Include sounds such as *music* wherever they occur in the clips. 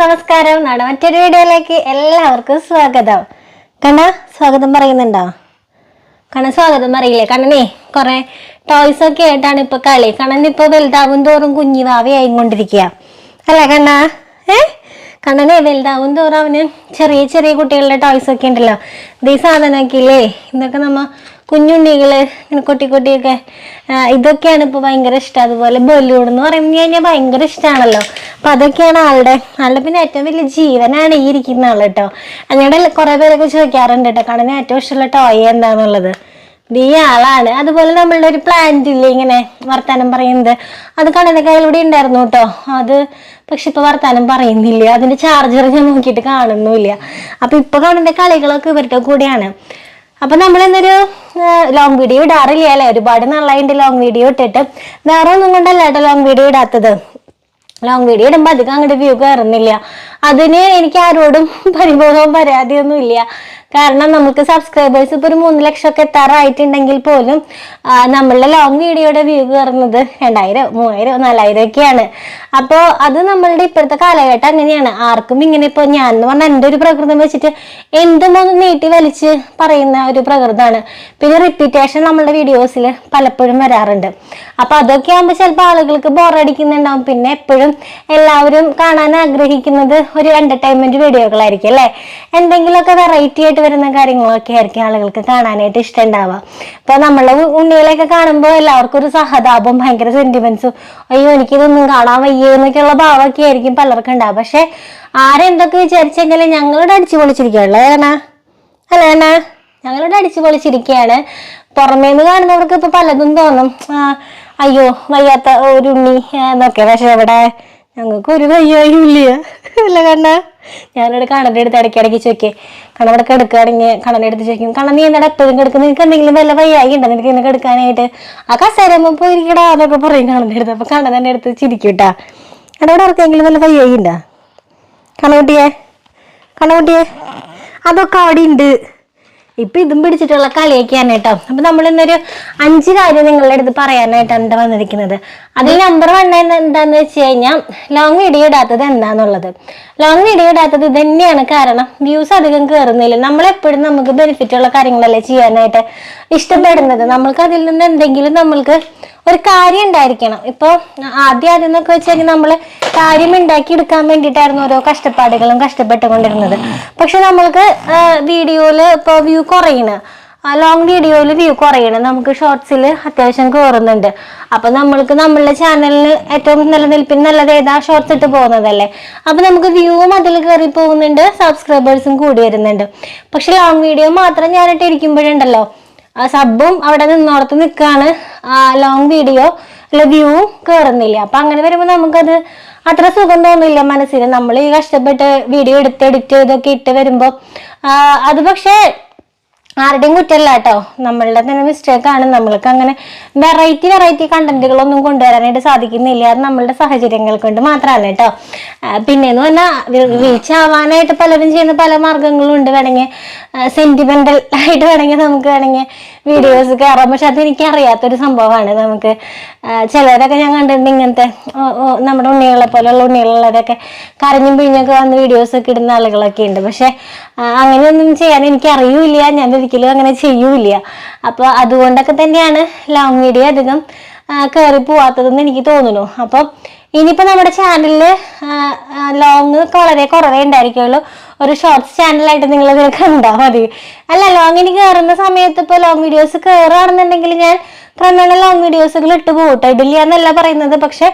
നമസ്കാരം. നാളെ മറ്റൊരു വീഡിയോയിലേക്ക് എല്ലാവർക്കും സ്വാഗതം. കണ്ണ സ്വാഗതം പറയുന്നുണ്ടോ? കണ്ണ സ്വാഗതം പറയില്ലേ? കണ്ണനേ കുറെ ടോയ്സ് ഒക്കെ ആയിട്ടാണ് ഇപ്പൊ കളി. കണ്ണൻ ഇപ്പൊ വലുതാവും തോറും കുഞ്ഞി ഭാവിയായി കൊണ്ടിരിക്കുക അല്ലേ കണ്ണ? ഏ? കണ്ണനെ വലുതാവും തോറും അവന് ചെറിയ ചെറിയ കുട്ടികളുടെ ടോയ്സ് ഒക്കെ ഉണ്ടല്ലോ. ഈ സാധനമൊക്കെ ഇല്ലേ? ഇതൊക്കെ നമ്മ കുഞ്ഞുണ്ണികൾ ഇങ്ങനെ കൊട്ടി കൊട്ടിയൊക്കെ ഇതൊക്കെയാണ് ഇപ്പൊ ഭയങ്കര ഇഷ്ടം. അതുപോലെ ബലൂൺ എന്ന് പറഞ്ഞു കഴിഞ്ഞാൽ ഭയങ്കര ഇഷ്ടമാണല്ലോ അപ്പൊ അതൊക്കെയാണ് ആളുടെ ആളുടെ പിന്നെ ഏറ്റവും വലിയ ജീവനാണ് ഈ ഇരിക്കുന്ന ആൾ കേട്ടോ. അങ്ങനെ കുറേ പേരൊക്കെ ചോദിക്കാറുണ്ട് കേട്ടോ കാരണം ഏറ്റവും ഇഷ്ടമുള്ള ടോയ് എന്താണെന്നുള്ളത് ഈ ആളാണ്. അതുപോലെ നമ്മളുടെ ഒരു പ്ലാന്റ് ഇല്ലേ ഇങ്ങനെ വർത്താനം പറയുന്നത്. അത് കണ്ണന്റെ കയ്യിലൂടെ ഉണ്ടായിരുന്നു കേട്ടോ. അത് പക്ഷെ ഇപ്പൊ വർത്താനം പറയുന്നില്ല. അതിന്റെ ചാർജർ ഞാൻ നോക്കിയിട്ട് കാണുന്നുമില്ല. അപ്പൊ ഇപ്പൊ കാണുന്ന കളികളൊക്കെ ഇവരുടെ കൂടെയാണ്. അപ്പൊ നമ്മൾ ഇന്നൊരു ലോങ് വീഡിയോ ഇടാറില്ല അല്ലേ? ഒരുപാട് നാളായിട്ട് ലോങ് വീഡിയോ ഇട്ടിട്ട്. വേറെ ഒന്നും കൊണ്ടല്ല കേട്ടോ ലോങ് വീഡിയോ ഇടാത്തത്. ലോങ് വീഡിയോ ഇടുമ്പോൾ അധികം അങ്ങോട്ട് വ്യൂ കയറുന്നില്ല അതിന് എനിക്ക് ആരോടും *laughs* പരിഭവവും പരാതിയൊന്നും ഇല്ല കാരണം നമുക്ക് സബ്സ്ക്രൈബേഴ്സ് ഇപ്പോൾ ഒരു മൂന്ന് ലക്ഷം ഒക്കെ എത്താറായിട്ടുണ്ടെങ്കിൽ പോലും നമ്മളുടെ ലോങ് വീഡിയോയുടെ വ്യൂ കയറുന്നത് രണ്ടായിരം മൂവായിരം നാലായിരം ഒക്കെയാണ്. അപ്പോൾ അത് നമ്മളുടെ ഇപ്പോഴത്തെ കാലഘട്ടം അങ്ങനെയാണ്. ആർക്കും ഇങ്ങനെ ഇപ്പോൾ ഞാൻ എന്ന് പറഞ്ഞാൽ എന്റെ ഒരു പ്രകൃതം വെച്ചിട്ട് എന്തും ഒന്ന് നീട്ടി വലിച്ച് പറയുന്ന ഒരു പ്രകൃതമാണ്. പിന്നെ റിപ്പീറ്റേഷൻ നമ്മളുടെ വീഡിയോസിൽ പലപ്പോഴും വരാറുണ്ട്. അപ്പോൾ അതൊക്കെ ആകുമ്പോൾ ചിലപ്പോൾ ആളുകൾക്ക് ബോറടിക്കുന്നുണ്ടാവും പിന്നെ എപ്പോഴും എല്ലാവരും കാണാൻ ആഗ്രഹിക്കുന്നത് ഒരു എന്റർടൈൻമെന്റ് വീഡിയോകളായിരിക്കും അല്ലേ? എന്തെങ്കിലുമൊക്കെ വെറൈറ്റി ആയിട്ട് വരുന്ന കാര്യങ്ങളൊക്കെ ആയിരിക്കും ആളുകൾക്ക് കാണാനായിട്ട് ഇഷ്ടം ഉണ്ടാവുക ഇപ്പൊ നമ്മളെ ഉണ്ണികളെയൊക്കെ കാണുമ്പോൾ എല്ലാവർക്കും ഒരു സഹതാപം ഭയങ്കര സെന്റിമെന്റ്സും അയ്യോ എനിക്കിതൊന്നും കാണാൻ വയ്യേ എന്നൊക്കെയുള്ള ഭാവമൊക്കെ ആയിരിക്കും പലർക്കും ഉണ്ടാവുക. പക്ഷെ ആരെന്തൊക്കെ വിചാരിച്ചെങ്കിലും ഞങ്ങളോട് അടിച്ചു പൊളിച്ചിരിക്കുകയുള്ളൂ ഏണ അല്ല ഏണ ഞങ്ങളോട് അടിച്ചു പൊളിച്ചിരിക്കുകയാണ്. പുറമേന്ന് കാണുന്നവർക്ക് ഇപ്പൊ പലതും തോന്നും. അയ്യോ വയ്യാത്ത ഒരു ഉണ്ണി എന്നൊക്കെ. പക്ഷെ ഇവിടെ ഞങ്ങൾക്ക് ഒരു വയ്യായും ഇല്ല അല്ല കണ്ണ? ഞാനിവിടെ കണ്ണന്റെ അടുത്ത് ഇടയ്ക്ക് ഇടയ്ക്ക് ചോദിക്കേ കണ്ണ ഇവിടെ കിടക്കുകയാണെങ്കിൽ കണ്ണന്റെ അടുത്ത് ചോദിക്കും കണ്ണ നീ എന്താണ് എപ്പോഴും കിടക്കുന്നത് നിനക്ക് എന്തെങ്കിലും വല്ല വയ്യായി ഉണ്ടോ നിനക്ക് ഇന്ന് കിടക്കാനായിട്ട്? ആ കസേരമ്മ പോയിരിക്കടാ എന്നൊക്കെ പറയും കണ്ണന്റെ അടുത്ത്. അപ്പൊ കണ്ണന്റെ അടുത്ത് ചിരിക്കൂട്ടാ എടാ ഇവിടെ ആർക്കെങ്കിലും വല്ല വയ്യായി ഉണ്ടോ കണ്ണുകുട്ടിയെ കണ്ണുകുട്ടിയെ അതൊക്കെ അവിടെ ഉണ്ട്. ഇപ്പൊ ഇതും പിടിച്ചിട്ടുള്ള കളിയൊക്കെയാണ് കേട്ടോ. അപ്പൊ നമ്മൾ ഇന്നൊരു അഞ്ച് കാര്യം നിങ്ങളുടെ അടുത്ത് പറയാനായിട്ടാണ് വന്നിരിക്കുന്നത്. അതിൽ നമ്പർ വൺ എന്താന്ന് വെച്ച് കഴിഞ്ഞാൽ ലോങ് വീഡിയോ ഇടാത്തത് എന്താന്നുള്ളത്. ലോങ് വീഡിയോ ഇടാത്തത് ഇത് തന്നെയാണ് കാരണം വ്യൂസ് അധികം കയറുന്നില്ല നമ്മളെപ്പോഴും നമുക്ക് ബെനിഫിറ്റ് ഉള്ള കാര്യങ്ങളല്ലേ ചെയ്യാനായിട്ട് ഇഷ്ടപ്പെടുന്നത്. നമ്മൾക്ക് അതിൽ നിന്ന് എന്തെങ്കിലും നമ്മൾക്ക് ഒരു കാര്യം ഉണ്ടായിരിക്കണം. ഇപ്പോൾ ആദ്യം ആദ്യം എന്നൊക്കെ വെച്ച് കഴിഞ്ഞാൽ നമ്മൾ കാര്യം ഉണ്ടാക്കി എടുക്കാൻ വേണ്ടിയിട്ടായിരുന്നു ഓരോ കഷ്ടപ്പാടുകളും കഷ്ടപ്പെട്ടുകൊണ്ടിരുന്നത്. പക്ഷെ നമ്മൾക്ക് വീഡിയോയിൽ ഇപ്പോൾ വ്യൂ കുറയണ്. ലോങ് വീഡിയോയിൽ വ്യൂ കുറയണം. നമുക്ക് ഷോർട്സിൽ അത്യാവശ്യം കയറുന്നുണ്ട് അപ്പൊ നമ്മൾക്ക് നമ്മളുടെ ചാനലിന് ഏറ്റവും നിലനിൽപ്പിന് നല്ലത് ഏതാ? ഷോർട്സ് ഇട്ട് പോകുന്നതല്ലേ. അപ്പൊ നമുക്ക് വ്യൂവും അതിൽ കയറി പോകുന്നുണ്ട്. സബ്സ്ക്രൈബേഴ്സും കൂടി വരുന്നുണ്ട്. പക്ഷെ ലോങ് വീഡിയോ മാത്രം ഞാനിട്ട് ഇരിക്കുമ്പോഴുണ്ടല്ലോ ആ സബും അവിടെ നിന്നോടത്ത് ആ ലോങ് വീഡിയോ അല്ല വ്യൂവും കയറുന്നില്ല അപ്പൊ അങ്ങനെ വരുമ്പോൾ നമുക്കത് അത്ര സുഖം തോന്നില്ല മനസ്സിന്. നമ്മൾ ഈ കഷ്ടപ്പെട്ട് വീഡിയോ എടുത്ത് എഡിറ്റ് ചെയ്തൊക്കെ ഇട്ട് വരുമ്പോൾ അത് പക്ഷേ ആരുടെയും കുറ്റമല്ല കേട്ടോ. നമ്മളുടെ തന്നെ മിസ്റ്റേക്ക് ആണ്. നമ്മൾക്ക് അങ്ങനെ വെറൈറ്റി വെറൈറ്റി കണ്ടന്റുകളൊന്നും കൊണ്ടുവരാനായിട്ട് സാധിക്കുന്നില്ല. അത് നമ്മളുടെ സാഹചര്യങ്ങൾ കൊണ്ട് മാത്രമാണ് കേട്ടോ. പിന്നെന്ന് പറഞ്ഞാൽ റീച്ച് ആവാനായിട്ട് പലരും ചെയ്യുന്ന പല മാർഗങ്ങളും ഉണ്ട്. വേണമെങ്കിൽ സെന്റിമെന്റൽ ആയിട്ട് വേണമെങ്കിൽ നമുക്ക് വേണമെങ്കിൽ വീഡിയോസ് കയറാം. പക്ഷെ അത് എനിക്ക് അറിയാത്തൊരു സംഭവമാണ്. നമുക്ക് ചിലരൊക്കെ ഞാൻ കണ്ടിട്ടുണ്ട് ഇങ്ങനത്തെ നമ്മുടെ ഉണ്ണികളെ പോലെയുള്ള ഉണ്ണികളുള്ളവരൊക്കെ കരഞ്ഞും പിഴിഞ്ഞൊക്കെ വന്ന് വീഡിയോസ് ഒക്കെ ഇടുന്ന ആളുകളൊക്കെ ഉണ്ട്. പക്ഷെ അങ്ങനെയൊന്നും ചെയ്യാൻ എനിക്ക് അറിയൂല ഞാൻ ഒരിക്കലും അങ്ങനെ ചെയ്യൂല അപ്പൊ അതുകൊണ്ടൊക്കെ തന്നെയാണ് ലോങ് വീഡിയോ അധികം കയറി പോവാത്തതെന്ന് എനിക്ക് തോന്നുന്നു. അപ്പം ഇനിയിപ്പോ നമ്മുടെ ചാനലിൽ ലോങ് വളരെ കുറവേ ഉണ്ടായിരിക്കുള്ളൂ. ഒരു ഷോർട്സ് ചാനലായിട്ട് നിങ്ങൾ ഇതിൽ കണ്ടാൽ മതി. അല്ല ലോങ് ഇനി കയറുന്ന സമയത്ത് ഇപ്പോൾ ലോങ് വീഡിയോസ് കയറുകയാണെന്നുണ്ടെങ്കിൽ ഞാൻ ക്രമേണ ലോങ് വീഡിയോസുകൾ ഇട്ട് പോകട്ടോ ഇടില്ല എന്നല്ല പറയുന്നത്. പക്ഷെ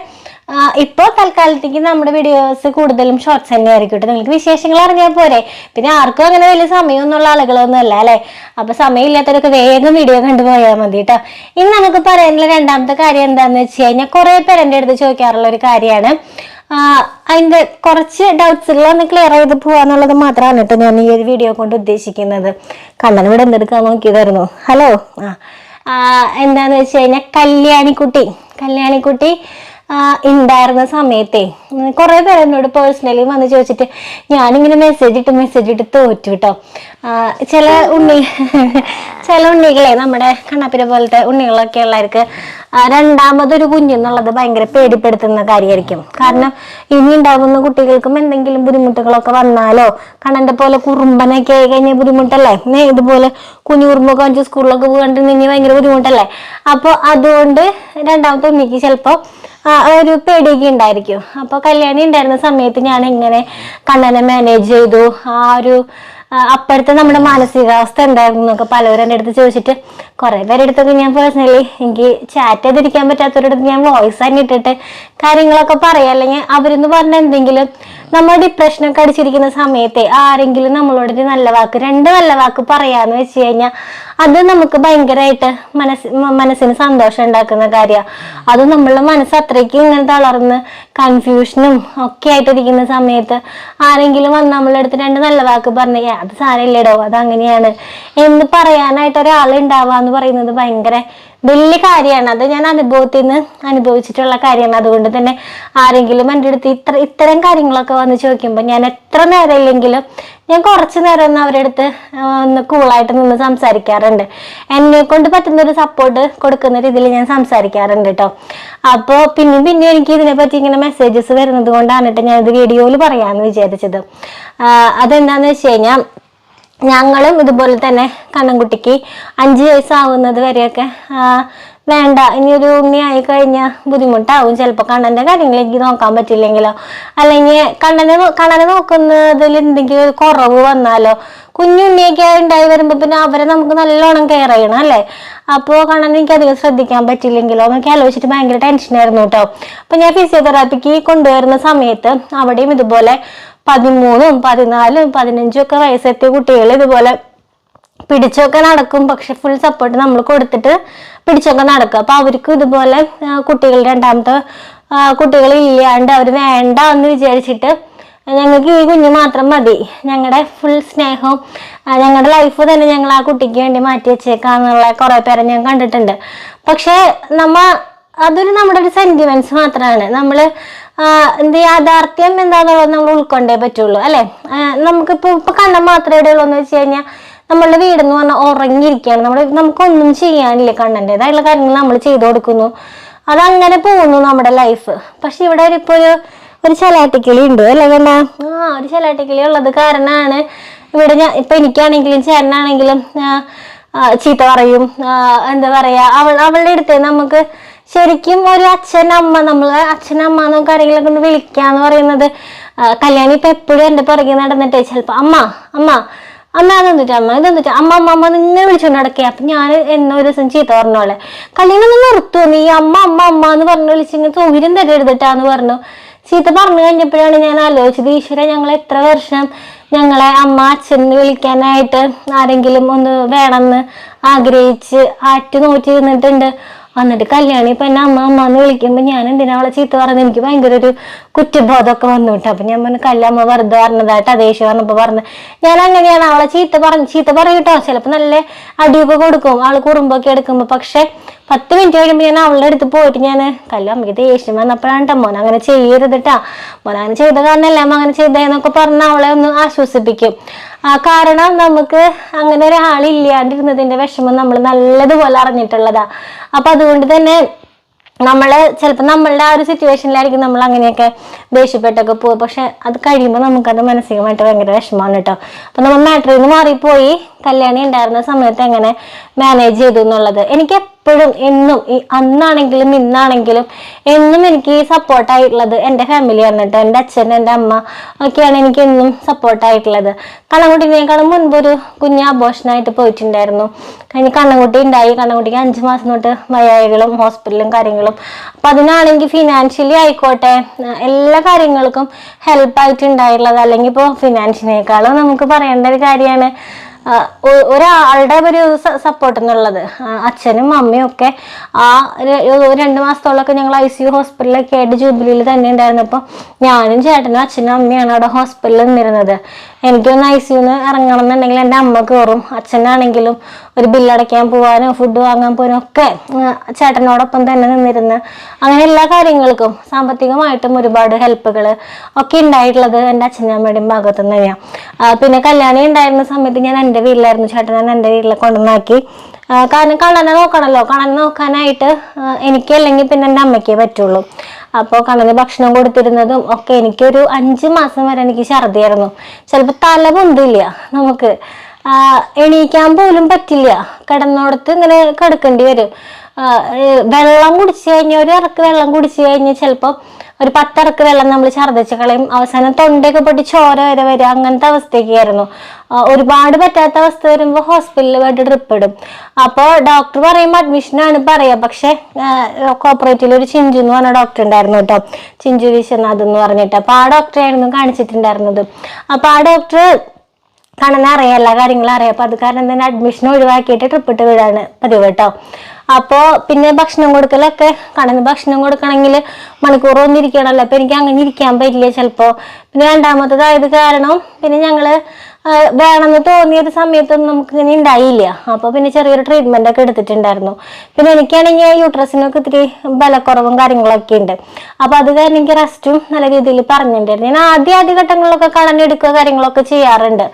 ആ, ഇപ്പൊ തൽക്കാലത്തേക്ക് നമ്മുടെ വീഡിയോസ് കൂടുതലും ഷോർട്സ് തന്നെ ആയിരിക്കും നിങ്ങൾക്ക് വിശേഷങ്ങൾ അറിഞ്ഞാൽ പോരെ. പിന്നെ ആർക്കും അങ്ങനെ വലിയ സമയമൊന്നുള്ള ആളുകളൊന്നും അല്ല? അല്ലേ അപ്പോൾ സമയമില്ലാത്തവരൊക്കെ വേഗം വീഡിയോ കണ്ടുപോയാൽ മതി കേട്ടോ ഇനി നമുക്ക് പറയാനുള്ള രണ്ടാമത്തെ കാര്യം എന്താണെന്ന് വെച്ച് കഴിഞ്ഞാൽ കുറേ പേര് എന്റെ അടുത്ത് ചോദിക്കാറുള്ള ഒരു കാര്യമാണ്. അതിന്റെ കുറച്ച് ഡൗട്ട്സുകൾ ഒന്ന് ക്ലിയർ ചെയ്ത് പോകാന്നുള്ളത് മാത്രമാണ് കേട്ടോ ഞാൻ ഈ ഒരു വീഡിയോ കൊണ്ട് ഉദ്ദേശിക്കുന്നത്. കണ്ണൻ ഇവിടെ എന്തെടുക്കാൻ നോക്കിയതായിരുന്നു. ഹലോ ആ, എന്താന്ന് വെച്ച് കഴിഞ്ഞാൽ കല്യാണിക്കുട്ടി. കല്യാണിക്കുട്ടി ഉണ്ടായിരുന്ന സമയത്തേ കുറേ പേര് എന്നോട് പേഴ്സണലി വന്ന് ചോദിച്ചിട്ട് ഞാനിങ്ങനെ മെസ്സേജ് ഇട്ട് മെസ്സേജ് ഇട്ട് തോറ്റു കേട്ടോ ചില ഉണ്ണി *laughs* ചില ഉണ്ണികളെ നമ്മുടെ കണ്ണാപ്പിനെ പോലത്തെ ഉണ്ണികളൊക്കെ ഉള്ളവർക്ക് രണ്ടാമതൊരു കുഞ്ഞെന്നുള്ളത് ഭയങ്കര പേടിപ്പെടുത്തുന്ന കാര്യമായിരിക്കും കാരണം ഇനി ഉണ്ടാകുന്ന കുട്ടികൾക്കും എന്തെങ്കിലും ബുദ്ധിമുട്ടുകളൊക്കെ വന്നാലോ കണ്ണന്റെ പോലെ കുറുമ്പനൊക്കെ ആയി കഴിഞ്ഞാൽ ബുദ്ധിമുട്ടല്ലേ? ഇതുപോലെ കുഞ്ഞു കുറുമ്പൊക്കെ വാങ്ങിച്ച് സ്കൂളിലൊക്കെ പോകണ്ടിരുന്നെങ്കിൽ ഭയങ്കര ബുദ്ധിമുട്ടല്ലേ? അപ്പോൾ അതുകൊണ്ട് രണ്ടാമത്തെ ഉണ്ണിക്ക് ചിലപ്പോൾ ഒരു പേടിയൊക്കെ ഉണ്ടായിരിക്കും. അപ്പോൾ കല്യാണി ഉണ്ടായിരുന്ന സമയത്ത് ഞാൻ എങ്ങനെ കണ്ണനെ മാനേജ് ചെയ്തു? ആ ഒരു അപ്പോഴത്തെ നമ്മുടെ മാനസികാവസ്ഥ എന്തായിരുന്നു എന്നൊക്കെ പലവരും എന്റെ അടുത്ത് ചോദിച്ചിട്ട് കുറേ പേരുടെ അടുത്തൊക്കെ ഞാൻ പേഴ്സണലി എനിക്ക് ചാറ്റ് ചെയ്തിരിക്കാൻ പറ്റാത്തവരുടെ അടുത്ത് ഞാൻ വോയിസ് തന്നെ ഇട്ടിട്ട് കാര്യങ്ങളൊക്കെ പറയാം. അല്ലെങ്കിൽ അവരെന്ന് പറഞ്ഞ എന്തെങ്കിലും നമ്മൾ ഡിപ്രഷനൊക്കെ അടിച്ചിരിക്കുന്ന സമയത്തെ ആരെങ്കിലും നമ്മളോട് ഒരു നല്ല വാക്ക് രണ്ട് നല്ല വാക്ക് പറയാന്ന് വെച്ച് കഴിഞ്ഞാൽ അത് നമുക്ക് ഭയങ്കരമായിട്ട് മനസ്സ് മനസ്സിന് സന്തോഷം ഉണ്ടാക്കുന്ന കാര്യമാണ് അത് നമ്മളുടെ മനസ്സ് അത്രയ്ക്ക് ഇങ്ങനെ തളർന്ന് കൺഫ്യൂഷനും ഒക്കെ ആയിട്ടിരിക്കുന്ന സമയത്ത് ആരെങ്കിലും വന്ന് നമ്മളെ അടുത്ത് രണ്ട് നല്ല വാക്ക് പറഞ്ഞു "ഏ, അത് സാരമില്ലടോ അത് അങ്ങനെയാണ് എന്ന് പറയാനായിട്ട് ഒരാൾ ഉണ്ടാവുക എന്ന് പറയുന്നത് ഭയങ്കര വലിയ കാര്യമാണ്. അത് ഞാൻ അനുഭവത്തിൽ നിന്ന് അനുഭവിച്ചിട്ടുള്ള കാര്യമാണ്. അതുകൊണ്ട് തന്നെ ആരെങ്കിലും എന്റെ അടുത്ത് ഇത്ര ഇത്തരം കാര്യങ്ങളൊക്കെ വന്ന് ചോദിക്കുമ്പോൾ ഞാൻ എത്ര നേരം ഇല്ലെങ്കിലും ഞാൻ കുറച്ച് നേരം ഒന്ന് അവരുടെ അടുത്ത് ഒന്ന് കൂളായിട്ട് നിന്ന് സംസാരിക്കാറുണ്ട്. എന്നെ കൊണ്ട് പറ്റുന്ന ഒരു സപ്പോർട്ട് കൊടുക്കുന്ന രീതിയിൽ ഞാൻ സംസാരിക്കാറുണ്ട് കേട്ടോ അപ്പോൾ പിന്നെയും പിന്നെ എനിക്ക് ഇതിനെപ്പറ്റി ഇങ്ങനെ മെസ്സേജസ് വരുന്നത് കൊണ്ടാണ് കേട്ടോ ഞാനിത് വീഡിയോയിൽ പറയാമെന്ന് വിചാരിച്ചത്. അതെന്താണെന്ന് വെച്ച് കഴിഞ്ഞാൽ ഞങ്ങളും ഇതുപോലെ തന്നെ കണ്ണൻകുട്ടിക്ക് അഞ്ച് വയസ്സാവുന്നത് വരെയൊക്കെ വേണ്ട. ഇനി ഒരു ഉണ്ണി ആയി കഴിഞ്ഞാൽ ബുദ്ധിമുട്ടാവും. ചിലപ്പോൾ കണ്ണന്റെ കാര്യങ്ങൾ എനിക്ക് നോക്കാൻ പറ്റില്ലെങ്കിലോ? അല്ലെങ്കിൽ കണ്ണനെ കണ്ണനെ നോക്കുന്നതിൽ എന്തെങ്കിലും ഒരു കുറവ് വന്നാലോ? കുഞ്ഞുണ്ണിയൊക്കെ ഉണ്ടായി വരുമ്പോൾ പിന്നെ അവരെ നമുക്ക് നല്ലോണം കെയർ ചെയ്യണം അല്ലേ? അപ്പോൾ കണ്ണനെ എനിക്ക് അധികം ശ്രദ്ധിക്കാൻ പറ്റില്ലെങ്കിലോ എന്നൊക്കെ ആലോചിച്ചിട്ട് ഭയങ്കര ടെൻഷനായിരുന്നു കേട്ടോ. അപ്പം ഞാൻ ഫിസിയോതെറാപ്പിക്ക് കൊണ്ടുവരുന്ന സമയത്ത് അവിടെയും ഇതുപോലെ പതിമൂന്നും പതിനാലും പതിനഞ്ചും ഒക്കെ വയസ്സെത്തിയ കുട്ടികൾ ഇതുപോലെ പിടിച്ചൊക്കെ നടക്കും. പക്ഷെ ഫുൾ സപ്പോർട്ട് നമ്മൾ കൊടുത്തിട്ട് പിടിച്ചൊക്കെ നടക്കും. അപ്പൊ അവർക്ക് ഇതുപോലെ കുട്ടികൾ രണ്ടാമത്തെ കുട്ടികൾ ഇല്ലാണ്ട് അവർ വേണ്ട എന്ന് വിചാരിച്ചിട്ട് ഞങ്ങൾക്ക് ഈ കുഞ്ഞ് മാത്രം മതി. ഞങ്ങളുടെ ഫുൾ സ്നേഹവും ഞങ്ങളുടെ ലൈഫ് തന്നെ ഞങ്ങൾ ആ കുട്ടിക്ക് വേണ്ടി മാറ്റി വെച്ചേക്കാന്നുള്ള കുറെ പേരെ ഞാൻ കണ്ടിട്ടുണ്ട്. പക്ഷെ നമ്മ അതൊരു നമ്മുടെ ഒരു സെന്റിമെന്റ്സ് മാത്രമാണ് നമ്മൾ എന്ത് യാഥാർത്ഥ്യം എന്താണെന്നുള്ളത് നമ്മൾ ഉൾക്കൊണ്ടേ പറ്റുള്ളൂ അല്ലെ? നമുക്കിപ്പോ ഇപ്പൊ കണ്ണം മാത്രമേ ഉള്ളൂ എന്ന് വെച്ച് കഴിഞ്ഞാൽ നമ്മളുടെ വീടെന്ന് പറഞ്ഞാൽ ഉറങ്ങിയിരിക്കുകയാണ്. നമ്മുടെ നമുക്കൊന്നും ചെയ്യാനില്ല കണ്ണന്റെതായുള്ള കാര്യങ്ങൾ നമ്മൾ ചെയ്തു കൊടുക്കുന്നു. അതങ്ങനെ പോകുന്നു നമ്മുടെ ലൈഫ് പക്ഷെ ഇവിടെ ഒരു ഇപ്പൊ ഒരു ഒരു ചലാട്ടിക്കിളി ഉണ്ട് അല്ലെ കണ്ട ആ ഒരു ചലാട്ടിക്കിളി ഉള്ളത് കാരണമാണ് ഇവിടെ ഞാൻ ഇപ്പൊ എനിക്കാണെങ്കിലും ചേട്ടനാണെങ്കിലും ചീത്ത പറയും. എന്താ പറയാ അവൾ അവളുടെ അടുത്ത് നമുക്ക് ശരിക്കും ഒരു അച്ഛൻ അമ്മ നമ്മൾ അച്ഛൻ അമ്മ എന്നൊക്കെ ആരെങ്കിലും കൊണ്ട് വിളിക്കാന്ന് പറയുന്നത് കല്യാണി ഇപ്പൊ എപ്പോഴും എന്റെ പുറകെ നടന്നിട്ട്. ചിലപ്പോ അമ്മ അമ്മ അമ്മ അതെന്തിട്ടാ അമ്മ ഇതെന്തിട്ടാ അമ്മ അമ്മ അമ്മ നിന്നെ വിളിച്ചോണ്ട് നടക്കുക അപ്പൊ ഞാൻ എന്നോ ഒരു ദിവസം ചീത്ത പറഞ്ഞോളെ. കല്യാണം ഒന്ന് നിർത്തുമോ നീ അമ്മ അമ്മ അമ്മ എന്ന് പറഞ്ഞു വിളിച്ചിങ്ങനെ സൗകര്യം തരരുതിട്ടാന്ന് പറഞ്ഞു. ചീത്ത പറഞ്ഞു കഴിഞ്ഞപ്പോഴാണ് ഞാൻ ആലോചിച്ചത് ഈശ്വര ഞങ്ങൾ എത്ര വർഷം ഞങ്ങളെ അമ്മ അച്ഛൻ വിളിക്കാനായിട്ട് ആരെങ്കിലും ഒന്ന് വേണമെന്ന് ആഗ്രഹിച്ച് ആറ്റു നോറ്റി ഇരുന്നിട്ടുണ്ട് എന്നിട്ട് കല്യാണി ഇപ്പൊ എന്നെ അമ്മ അമ്മ എന്ന് വിളിക്കുമ്പോ ഞാൻ എന്തിനാ അവളെ ചീത്ത പറഞ്ഞത്? എനിക്ക് ഭയങ്കര ഒരു കുറ്റബോധമൊക്കെ വന്നു കേട്ടോ അപ്പൊ ഞാൻ പറഞ്ഞു കല്ലമ്മ വെറുതെ പറഞ്ഞതായിട്ട് അതേശ് പറഞ്ഞപ്പോ പറഞ്ഞു ഞാൻ അങ്ങനെയാണ് അവളെ ചീത്ത പറഞ്ഞു ചീത്ത പറയും കേട്ടോ ചിലപ്പോ നല്ല അടിയൊക്കെ കൊടുക്കും. ആൾ കുറുമ്പൊക്കെ എടുക്കുമ്പോ പക്ഷെ പത്ത് മിനിറ്റ് കഴിയുമ്പോൾ ഞാൻ അവളുടെ അടുത്ത് പോയിട്ട് ഞാൻ കല്ലു അമ്മയ്ക്ക് ദേഷ്യം വന്നപ്പോഴാണ് കേട്ടോ മോൻ അങ്ങനെ ചെയ്യരുത് ട്ടാ മോൻ അങ്ങനെ ചെയ്ത കാരണമല്ല അമ്മ അങ്ങനെ ചെയ്തതെന്നൊക്കെ പറഞ്ഞ് അവളെ ഒന്ന് ആശ്വസിപ്പിക്കും. ആ കാരണം നമുക്ക് അങ്ങനെ ഒരാളില്ലാണ്ടിരുന്നതിന്റെ വിഷമം നമ്മൾ നല്ലതുപോലെ അറിഞ്ഞിട്ടുള്ളതാ. അപ്പൊ അതുകൊണ്ട് തന്നെ നമ്മൾ ചിലപ്പോൾ നമ്മളുടെ ആ ഒരു സിറ്റുവേഷനിലായിരിക്കും നമ്മൾ അങ്ങനെയൊക്കെ ദേഷ്യപ്പെട്ടൊക്കെ പോകും പക്ഷെ അത് കഴിയുമ്പോൾ നമുക്കത് മാനസികമായിട്ട് ഭയങ്കര വിഷമമാണ് കേട്ടോ അപ്പൊ നമ്മൾ മാട്രിന്ന് മാറിപ്പോയി. കല്യാണി ഉണ്ടായിരുന്ന സമയത്ത് എങ്ങനെ മാനേജ് ചെയ്തു എന്നുള്ളത്. എനിക്ക് എപ്പോഴും എന്നും ഈ അന്നാണെങ്കിലും ഇന്നാണെങ്കിലും എന്നും എനിക്ക് സപ്പോർട്ടായിട്ടുള്ളത് എന്റെ ഫാമിലിയാണ് കേട്ടോ എന്റെ അച്ഛൻ എന്റെ അമ്മ ഒക്കെയാണ് എനിക്ക് എന്നും സപ്പോർട്ടായിട്ടുള്ളത് കണ്ണൻകുട്ടീനേക്കാളും മുൻപ് ഒരു കുഞ്ഞ് അബോഷനായിട്ട് പോയിട്ടുണ്ടായിരുന്നു. കഴിഞ്ഞ് കണ്ണൻകുട്ടി ഉണ്ടായി. കണ്ണൻകുട്ടിക്ക് അഞ്ച് മാസം തൊട്ട് വയ്യായികളും ഹോസ്പിറ്റലും കാര്യങ്ങളും. അപ്പം അതിനാണെങ്കിൽ ഫിനാൻഷ്യലി ആയിക്കോട്ടെ എല്ലാ കാര്യങ്ങൾക്കും ഹെൽപ്പായിട്ടുണ്ടായിട്ടുള്ളത് അല്ലെങ്കിൽ ഇപ്പോൾ ഫിനാൻഷ്യനേക്കാളും നമുക്ക് പറയേണ്ട ഒരു കാര്യമാണ്. ഒരാളുടെ ഒരു സപ്പോർട്ട് എന്നുള്ളത് അച്ഛനും അമ്മയും ഒക്കെ ആ രണ്ട് മാസത്തോളമൊക്കെ ഞങ്ങൾ ഐ സി യു ഹോസ്പിറ്റലിലൊക്കെ ആയിട്ട് ജൂബിലിയിൽ തന്നെ ഉണ്ടായിരുന്നപ്പോൾ ഞാനും ചേട്ടനും അച്ഛനും അമ്മയാണ് അവിടെ ഹോസ്പിറ്റലിൽ നിന്നിരുന്നത്. എനിക്കൊന്ന് ഐ സി യുന്ന് ഇറങ്ങണം എന്നുണ്ടെങ്കിൽ എന്റെ അമ്മ കയറും. അച്ഛനാണെങ്കിലും ഒരു ബില്ലടയ്ക്കാൻ പോകാനോ ഫുഡ് വാങ്ങാൻ പോകാനോ ഒക്കെ ചേട്ടനോടൊപ്പം തന്നെ നിന്നിരുന്ന് അങ്ങനെ എല്ലാ കാര്യങ്ങൾക്കും സാമ്പത്തികമായിട്ടും ഒരുപാട് ഹെൽപ്പുകൾ ഒക്കെ ഉണ്ടായിട്ടുള്ളത് എന്റെ അച്ഛനും അമ്മയുടെയും ഭാഗത്തു നിന്ന് തന്നെയാണ് പിന്നെ കല്യാണി ഉണ്ടായിരുന്ന സമയത്ത് ഞാൻ എന്റെ വീട്ടിലായിരുന്നു ചേട്ടൻ തന്നെ എന്റെ വീട്ടിൽ കൊണ്ടുവന്നാക്കി. കാരണം കണ്ണനെ നോക്കണമല്ലോ കണ്ണനെ നോക്കാനായിട്ട് എനിക്ക് അല്ലെങ്കിൽ പിന്നെ എന്റെ അമ്മയ്ക്കേ പറ്റുള്ളൂ. അപ്പോൾ കണ്ണന് ഭക്ഷണം കൊടുത്തിരുന്നതും ഒക്കെ എനിക്കൊരു അഞ്ച് മാസം വരെ എനിക്ക് ഛർദിയായിരുന്നു. ചിലപ്പോൾ തല പൊന്തില്ല നമുക്ക്. എണീക്കാൻ പോലും പറ്റില്ല. കിടന്നോടത്ത് ഇങ്ങനെ കിടക്കേണ്ടി വരും. വെള്ളം കുടിച്ചു കഴിഞ്ഞാൽ ഒരു ഇറക്ക് വെള്ളം കുടിച്ചു കഴിഞ്ഞാൽ ചിലപ്പോൾ ഒരു പത്തിറക്ക് വെള്ളം നമ്മൾ ഛർദ്ദിച്ച് കളയും. അവസാനം തൊണ്ടയൊക്കെ പൊട്ടി ചോര വരെ വരിക. അങ്ങനത്തെ അവസ്ഥയൊക്കെയായിരുന്നു. ഒരുപാട് പറ്റാത്ത അവസ്ഥ വരുമ്പോൾ ഹോസ്പിറ്റലിൽ പോയിട്ട് ട്രിപ്പ് ഇടും. അപ്പോൾ ഡോക്ടർ പറയുമ്പോൾ അഡ്മിഷനാണ് പറയുക പക്ഷേ കോപ്പറേറ്റീവിൽ ഒരു ചിഞ്ചു എന്ന് പറഞ്ഞ ഡോക്ടർ ഉണ്ടായിരുന്നു കേട്ടോ. ചിഞ്ചു വിശ്വനാഥ് എന്ന് പറഞ്ഞിട്ട്. അപ്പോൾ ആ ഡോക്ടറെ ആയിരുന്നു കാണിച്ചിട്ടുണ്ടായിരുന്നത്. അപ്പോൾ ആ ഡോക്ടർ കണ്ണനെ അറിയാം എല്ലാ കാര്യങ്ങളും അറിയാം. അപ്പൊ അത് കാരണം തന്നെ അഡ്മിഷൻ ഒഴിവാക്കിയിട്ട് ട്രിപ്പ് ഇട്ട് വിടാണ് പതിവ് കേട്ടോ. അപ്പോൾ പിന്നെ ഭക്ഷണം കൊടുക്കലൊക്കെ കാണുന്ന ഭക്ഷണം കൊടുക്കണമെങ്കിൽ മണിക്കൂർ ഒന്നും ഇരിക്കണമല്ലോ അപ്പൊ എനിക്ക് അങ്ങനെ ഇരിക്കാൻ പറ്റില്ല ചിലപ്പോൾ പിന്നെ രണ്ടാമത്തതായത് കാരണം പിന്നെ ഞങ്ങൾ വേണമെന്ന് തോന്നിയ ഒരു സമയത്തൊന്നും നമുക്ക് ഇങ്ങനെ ഉണ്ടായില്ല. അപ്പോൾ പിന്നെ ചെറിയൊരു ട്രീറ്റ്മെന്റ് ഒക്കെ എടുത്തിട്ടുണ്ടായിരുന്നു. പിന്നെ എനിക്കാണെങ്കിൽ യൂട്രസിനൊക്കെ ഇത്തിരി ബലക്കുറവും കാര്യങ്ങളൊക്കെ ഉണ്ട്. അപ്പൊ അത് കാരണം എനിക്ക് റെസ്റ്റും നല്ല രീതിയിൽ പറഞ്ഞിട്ടുണ്ടായിരുന്നു. ഞാൻ ആദ്യ ആദ്യ ഘട്ടങ്ങളിലൊക്കെ കളഞ്ഞെടുക്കുക കാര്യങ്ങളൊക്കെ ചെയ്യാറുണ്ട്.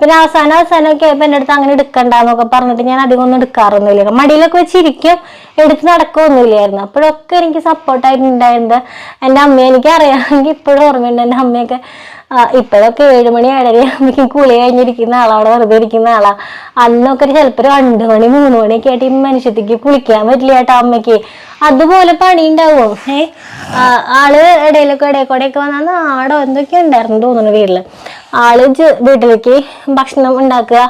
പിന്നെ അവസാനം അവസാനമൊക്കെ ആയപ്പോൾ എന്റെ അടുത്ത് അങ്ങനെ എടുക്കണ്ടെന്നൊക്കെ പറഞ്ഞിട്ട് ഞാൻ അധികം ഒന്നും എടുക്കാറൊന്നുമില്ല. മടിയിലൊക്കെ വെച്ചിരിക്കും എടുത്ത് നടക്കുകയൊന്നുമില്ലായിരുന്നു അപ്പോഴൊക്കെ എനിക്ക് സപ്പോർട്ടായിട്ടുണ്ടായിരുന്നത് എന്റെ അമ്മ എനിക്ക് അറിയാമെങ്കിൽ ഇപ്പോഴും ഓർമ്മയുണ്ട് എന്റെ അമ്മയൊക്കെ ഇപ്പോഴൊക്കെ ഏഴ് മണി ഏഴര ആകുമ്പോഴേക്കും കുളി കഴിഞ്ഞിരിക്കുന്ന ആളാ. അവിടെ വെറുതെ ഇരിക്കുന്ന ആളാ. അന്നൊക്കെ ചിലപ്പോൾ രണ്ട് മണി മൂന്ന് മണിയൊക്കെ ആയിട്ട് ഈ മനുഷ്യത്തേക്ക് കുളിക്കാൻ പറ്റില്ല കേട്ടോ അമ്മയ്ക്ക്. അതുപോലെ പണി ഉണ്ടാവും ആൾ ഇടയിലൊക്കെ ഇടയിൽ കൂടെയൊക്കെ വന്നാൽ നാടോ എന്തൊക്കെയോ ഉണ്ടായിരുന്നു തോന്നുന്നു വീട്ടിൽ. ആൾ വീട്ടിലേക്ക് ഭക്ഷണം ഉണ്ടാക്കുക.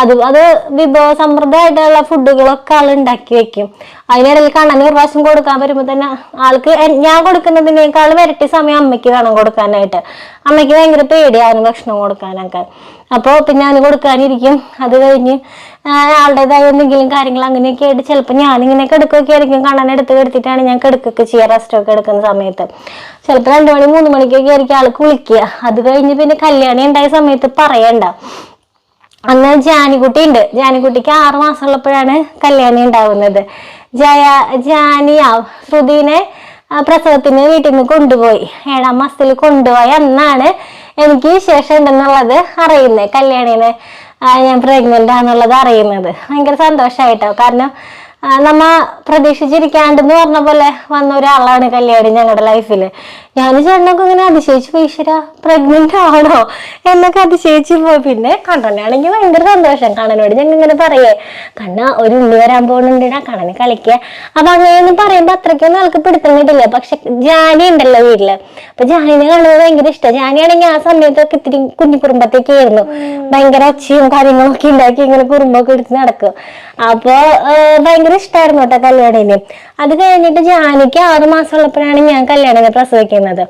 അത് അത് വിഭവ സമൃദ്ധമായിട്ടുള്ള ഫുഡുകളൊക്കെ ആൾ ഉണ്ടാക്കി വെക്കും. അതിനിടയിൽ കണ്ണന് ഒരു പ്രാവശ്യം കൊടുക്കാൻ വരുമ്പോൾ തന്നെ ആൾക്ക് ഞാൻ കൊടുക്കുന്നതിനേക്കാൾ വരട്ടി സമയം അമ്മയ്ക്ക് വേണം കൊടുക്കാനായിട്ട്. അമ്മയ്ക്ക് ഭയങ്കര പേടിയായിരുന്നു ഭക്ഷണം കൊടുക്കാനൊക്കെ. അപ്പോൾ പിന്നെ അവന് കൊടുക്കാനിരിക്കും. അത് കഴിഞ്ഞ് ആളുടേതായ എന്തെങ്കിലും കാര്യങ്ങൾ അങ്ങനെയൊക്കെ ആയിട്ട് ചിലപ്പോൾ ഞാനിങ്ങനെ കിടക്കുകയൊക്കെ ആയിരിക്കും. കണ്ണൻ എടുത്ത് കെടുത്തിട്ടാണ് ഞാൻ കിടക്കുകയൊക്കെ ചെയ്യുക റെസ്റ്റൊക്കെ എടുക്കുന്ന സമയത്ത്. ചിലപ്പോൾ രണ്ട് മണി മൂന്ന് മണിക്കൊക്കെ ആയിരിക്കും ആൾക്ക് വിളിക്കുക. അത് കഴിഞ്ഞ് പിന്നെ കല്യാണം ഉണ്ടായ സമയത്ത് പറയണ്ട. അന്ന് ജാനിക്കുട്ടി ഉണ്ട്. ജാനിക്കുട്ടിക്ക് ആറ് മാസമുള്ളപ്പോഴാണ് കല്യാണി ഉണ്ടാവുന്നത്. ജയ ജാനിയ ശ്രുതിനെ പ്രസവത്തിന് വീട്ടിൽ നിന്ന് കൊണ്ടുപോയി. ഏഴാം മാസത്തിൽ കൊണ്ടുപോയി എന്നാണ് എനിക്ക് വിശേഷം ഉണ്ടെന്നുള്ളത് അറിയുന്നത്. കല്യാണിനെ ഞാൻ പ്രഗ്നന്റ് ആണെന്നുള്ളത് അറിയുന്നത്. ഭയങ്കര സന്തോഷമായിട്ടോ കാരണം നമ്മ പ്രതീക്ഷിച്ചിരിക്കാണ്ടെന്ന് പറഞ്ഞ പോലെ വന്ന ഒരാളാണ് കല്യാണി ഞങ്ങളുടെ ലൈഫിൽ ഞാൻ ചേട്ടനൊക്കെ ഇങ്ങനെ അതിശയിച്ചു പോയി ഈശ്വര പ്രഗ്നന്റ് ആണോ? എന്നൊക്കെ അതിശയിച്ചു പോയി. പിന്നെ കണ്ണനാണെങ്കിൽ ഭയങ്കര സന്തോഷം. കണ്ണനോട് ഞങ്ങൾ ഇങ്ങനെ പറയേ കണ്ണ ഒരു ഉള്ളി വരാൻ പോകുന്നുണ്ടാ. കണ്ണന് കളിക്കുക അപ്പൊ അങ്ങനെയൊന്നും പറയുമ്പോൾ അത്രയ്ക്കൊന്നും ആൾക്ക് പിടുത്തം കിട്ടില്ല. പക്ഷെ ജാനി ഉണ്ടല്ലോ വീട്ടിൽ. അപ്പൊ ജാനിനെ കാണുന്നത് ഭയങ്കര ഇഷ്ടം. ജാനിയാണെങ്കിൽ ആ സമയത്തൊക്കെ ഇത്തിരി കുഞ്ഞു കുറുമ്പത്തേക്ക് ആയിരുന്നു ഭയങ്കര ഒച്ചയും കാര്യങ്ങളൊക്കെ ഉണ്ടാക്കി ഇങ്ങനെ കുറുമ്പൊക്കെ എടുത്ത് നടക്കും. അപ്പോൾ ആ, ഭയങ്കര ഇഷ്ടമായിരുന്നു കേട്ടോ കല്യാണിനെ അത് കഴിഞ്ഞിട്ട് ജാനിക്ക് ആറു മാസം ഉള്ളപ്പോഴാണ് ഞാൻ കല്യാണിനെ പ്രസവിക്കുന്നത്.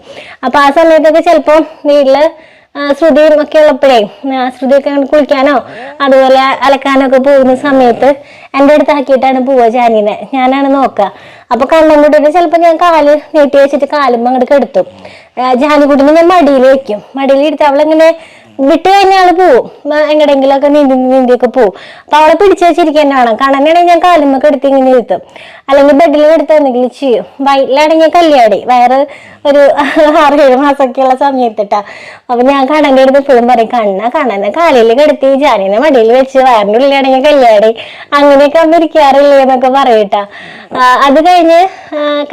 അപ്പൊ ആ സമയത്തൊക്കെ ചിലപ്പോ വീട്ടിൽ ശ്രുതിയും ഒക്കെ ഉള്ളപ്പോഴേ ശ്രുതിയൊക്കെ കുളിക്കാനോ അതുപോലെ അലക്കാനോ ഒക്കെ പോകുന്ന സമയത്ത് എന്റെ അടുത്ത് ആക്കിയിട്ടാണ് പോവുക ജാനിനെ. ഞാനാണ് നോക്കുക അപ്പൊ കണ്ണും കൂട്ടിട്ട് ചിലപ്പോൾ ഞാൻ കാൽ നീട്ടി വെച്ചിട്ട് കാലും അങ്ങോട്ട് കെടുത്തും. ജാനിക്കുട്ടിനെ ഞാൻ മടിയിൽ വെക്കും. മടിയിൽ എടുത്ത് അവളിങ്ങനെ വിട്ട് കഴിഞ്ഞാൽ ആൾ പോവും. എങ്ങടെങ്കിലൊക്കെ നീന്തി നീന്തിയൊക്കെ പോവും. അപ്പൊ അവളെ പിടിച്ചു വെച്ചിരിക്കാൻ വേണം കണ്ണനാണെങ്കിൽ ഞാൻ കാലുമൊക്കെ എടുത്ത് ഇങ്ങനെ ഇരുത്തും. അല്ലെങ്കിൽ ബെഡിൽ എടുത്ത് എന്തെങ്കിലും ചെയ്യും. വയറ്റിലാണെങ്കിൽ ഞാൻ കല്യാടി വയറ് ഒരു *laughs* ആറ് ഏഴ് മാസമൊക്കെയുള്ള സമയത്തിട്ടാ. അപ്പൊ ഞാൻ കണന്റെ അടുത്ത് എപ്പോഴും പറയും കണ്ണ കണ്ണനെ കാലിൽ കിടത്തി ജാനിനെ മടിയിൽ വെച്ച് വയറിന്റെ ഉള്ളിലാണെങ്കിൽ കല്യാടി അങ്ങനെയൊക്കെ ഒന്നും ഇരിക്കാറില്ലേ എന്നൊക്കെ പറയട്ടാ. അത് കഴിഞ്ഞ്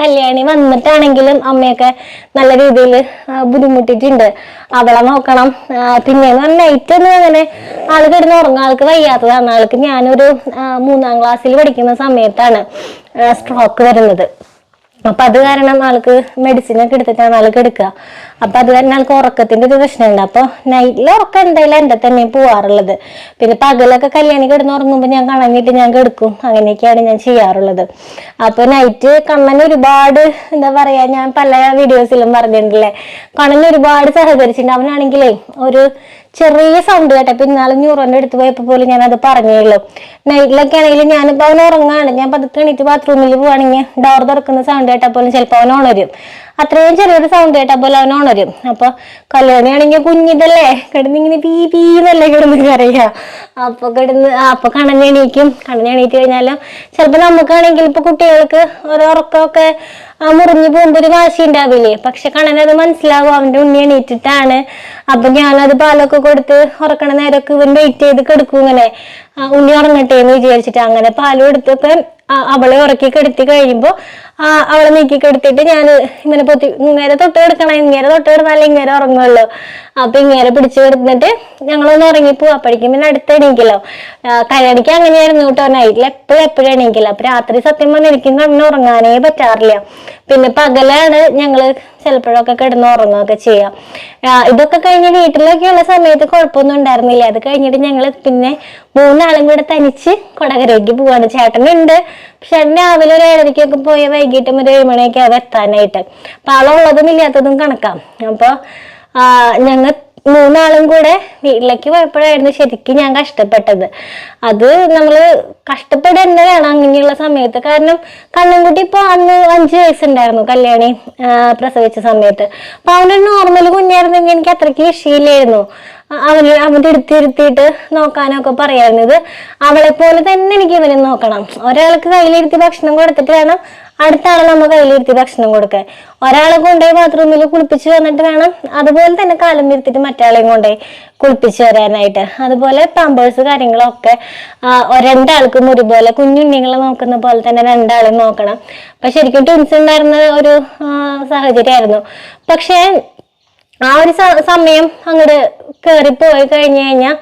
കല്യാണി വന്നിട്ടാണെങ്കിലും അമ്മയൊക്കെ നല്ല രീതിയിൽ ബുദ്ധിമുട്ടിയിട്ടുണ്ട്. അവളെ നോക്കണം. പിന്നെ നൈറ്റ് ഒന്നും അങ്ങനെ ആൾ കിടന്ന് ഉറങ്ങാൻ ആൾക്ക് വയ്യാത്തതാണ്. ആൾക്ക് ഞാനൊരു മൂന്നാം ക്ലാസ്സിൽ പഠിക്കുന്ന സമയത്താണ് സ്ട്രോക്ക് വരുന്നത്. അപ്പൊ അത് കാരണം ആൾക്ക് മെഡിസിൻ ഒക്കെ എടുത്തിട്ടാണ് ആൾക്ക് എടുക്കുക. അപ്പൊ അത് കാരണം ആൾക്ക് ഉറക്കത്തിന്റെ ഒരു പ്രശ്നമുണ്ട്. അപ്പൊ നൈറ്റിൽ ഉറക്കം എന്തായാലും എന്റെ തന്നെ പോവാറുള്ളത്. പിന്നെ പകലൊക്കെ കല്യാണി കിടന്ന് ഉറങ്ങുമ്പോൾ ഞാൻ കണങ്ങിട്ട് ഞാൻ കിടക്കും. അങ്ങനെയൊക്കെയാണ് ഞാൻ ചെയ്യാറുള്ളത്. അപ്പൊ നൈറ്റ് കണ്ണൻ ഒരുപാട് എന്താ പറയാ ഞാൻ പല വീഡിയോസിലും പറഞ്ഞിട്ടുണ്ടല്ലേ? കണ്ണൻ ഒരുപാട് സഹകരിച്ചിട്ടുണ്ട്. അവനാണെങ്കിലേ ഒരു ചെറിയ സൗണ്ട് കേട്ടപ്പോ ഇന്നാളെ ന്യൂറോന്റെ അടുത്ത് പോയപ്പോ പോലും ഞാൻ അത് പറഞ്ഞേയുള്ളൂ നൈറ്റിലൊക്കെ ആണെങ്കിലും ഞാനിപ്പോ അവൻ ഉറങ്ങാണ്. ഞാൻ പതുക്കെ എണീറ്റ് ബാത്റൂമിൽ പോവാണെങ്കിൽ ഡോർ തുറക്കുന്ന സൗണ്ട് കേട്ടാൽ പോലും ചിലപ്പോൾ അവൻ ഉണരും. അത്രയും ചെറിയൊരു സൗണ്ട് കേട്ടാൽ പോലും അവൻ ഉണരും. അപ്പൊ കല്യാണിയാണെങ്കിൽ കുഞ്ഞിതല്ലേ? കിടന്നിങ്ങനെ പീ പീ എന്നല്ലേ കിടന്ന് കരയുക അപ്പൊ കിടന്ന് ആ, അപ്പൊ കണഞ്ഞെണീക്കും കണഞ്ഞെണീറ്റ് കഴിഞ്ഞാലും ചിലപ്പോ നമുക്കാണെങ്കിൽ ഇപ്പൊ കുട്ടികൾക്ക് ഒരു ഉറക്കമൊക്കെ ആ മുറിഞ്ഞു പോകുമ്പോ ഒരു വാശി ഉണ്ടാവില്ലേ പക്ഷെ കണ്ണനത് മനസ്സിലാവും അവന്റെ ഉണ്ണി എണീറ്റിട്ടാണ്. അപ്പൊ ഞാനത് പാലൊക്കെ കൊടുത്ത് ഉറക്കണ നേരമൊക്കെ ഇവൻ വെയിറ്റ് ചെയ്ത് കിടക്കും ഇങ്ങനെ. ഉണ്ണി ഉറങ്ങട്ടെ എന്ന് വിചാരിച്ചിട്ട് അങ്ങനെ പാൽ കൊടുത്തൊക്കെ ആ, അവളെ ഉറക്കി കെടുത്തി കഴിയുമ്പോ ആ, അവളെ നീക്കി കെടുത്തിട്ട് ഞാൻ ഇങ്ങനെ പൊത്തി ഇങ്ങനെ തൊട്ട് കിടക്കണം ഇങ്ങനെ തൊട്ട് കിടന്നാലേ ഇങ്ങനെ ഉറങ്ങുള്ളൂ. അപ്പൊ ഇങ്ങനെ പിടിച്ചു കിടന്നിട്ട് ഞങ്ങളൊന്ന് ഉറങ്ങിപ്പോ അപ്പോഴേക്കും പിന്നെ അടുത്ത് എണീക്കല്ലോ കല്യാണിക്ക് അങ്ങനെയായിരുന്നു കേട്ടോ. നൈറ്റിൽ എപ്പോഴും എപ്പോഴും എണീക്കില്ല അപ്പൊ രാത്രി സത്യം പറഞ്ഞാൽ എനിക്കും ഉറങ്ങാനേ പറ്റാറില്ല. പിന്നെ പകലാണ് ഞങ്ങൾ ചിലപ്പോഴൊക്കെ കിടന്ന് ഉറങ്ങുകയൊക്കെ ചെയ്യാം ഇതൊക്കെ കഴിഞ്ഞ് വീട്ടിലൊക്കെയുള്ള സമയത്ത് കുഴപ്പമൊന്നും ഉണ്ടായിരുന്നില്ല. അത് കഴിഞ്ഞിട്ട് ഞങ്ങൾ പിന്നെ മൂന്നാളും കൂടെ തനിച്ച് കൊടകരയ്ക്ക് പോവാണ്. ചേട്ടനുണ്ട്. ചേട്ടൻ രാവിലെ ഒരു ഏഴരയ്ക്കൊക്കെ പോയ വൈകിട്ടും ഒരു ഏഴ് മണിയൊക്കെ എത്താനായിട്ട്. അപ്പൊ ആളുള്ളതും ഇല്ലാത്തതും കണക്കാം. അപ്പൊ ഞങ്ങൾ മൂന്നാളും കൂടെ വീട്ടിലേക്ക് പോയപ്പോഴായിരുന്നു ശരിക്കും ഞാൻ കഷ്ടപ്പെട്ടത്. അത് നമ്മൾ കഷ്ടപ്പെടേണ്ട വേണം അങ്ങനെയുള്ള സമയത്ത്. കാരണം കണ്ണൻകുട്ടി ഇപ്പൊ അന്ന് അഞ്ച് വയസ്സുണ്ടായിരുന്നു കല്യാണി പ്രസവിച്ച സമയത്ത്. അപ്പൊ അവനൊരു നോർമൽ കുഞ്ഞായിരുന്നെങ്കിൽ എനിക്ക് അത്രയ്ക്ക് വിഷയില്ലായിരുന്നു അ- അവന് അവന്റെ അടുത്ത് ഇരുത്തിയിട്ട് നോക്കാനൊക്കെ പറയായിരുന്നു ഇത്. അവളെ പോലെ തന്നെ എനിക്ക് ഇവനെ നോക്കണം. ഒരാൾക്ക് കയ്യിലിരുത്തി ഭക്ഷണം കൊടുത്തിട്ട് വേണം അടുത്ത ആളെ നമ്മൾ കയ്യിലിരുത്തി ഭക്ഷണം കൊടുക്കാൻ. ഒരാളെ കൊണ്ടുപോയി ബാത്റൂമിൽ കുളിപ്പിച്ച് വന്നിട്ട് വേണം അതുപോലെ തന്നെ കാലം ഇരുത്തിട്ട് മറ്റാളെയും കൊണ്ടുപോയി കുളിപ്പിച്ച് വരാനായിട്ട്. അതുപോലെ പാമ്പേഴ്സ് കാര്യങ്ങളൊക്കെ രണ്ടാൾക്കും ഒരുപോലെ കുഞ്ഞുണ്ണികളെ നോക്കുന്ന പോലെ തന്നെ രണ്ടാളും നോക്കണം. അപ്പൊ ശരിക്കും ട്വിൻസ് ഉണ്ടായിരുന്ന ഒരു സാഹചര്യമായിരുന്നു. പക്ഷേ ആ ഒരു സമയം അങ്ങോട്ട് കേറി പോയി കഴിഞ്ഞു കഴിഞ്ഞാൽ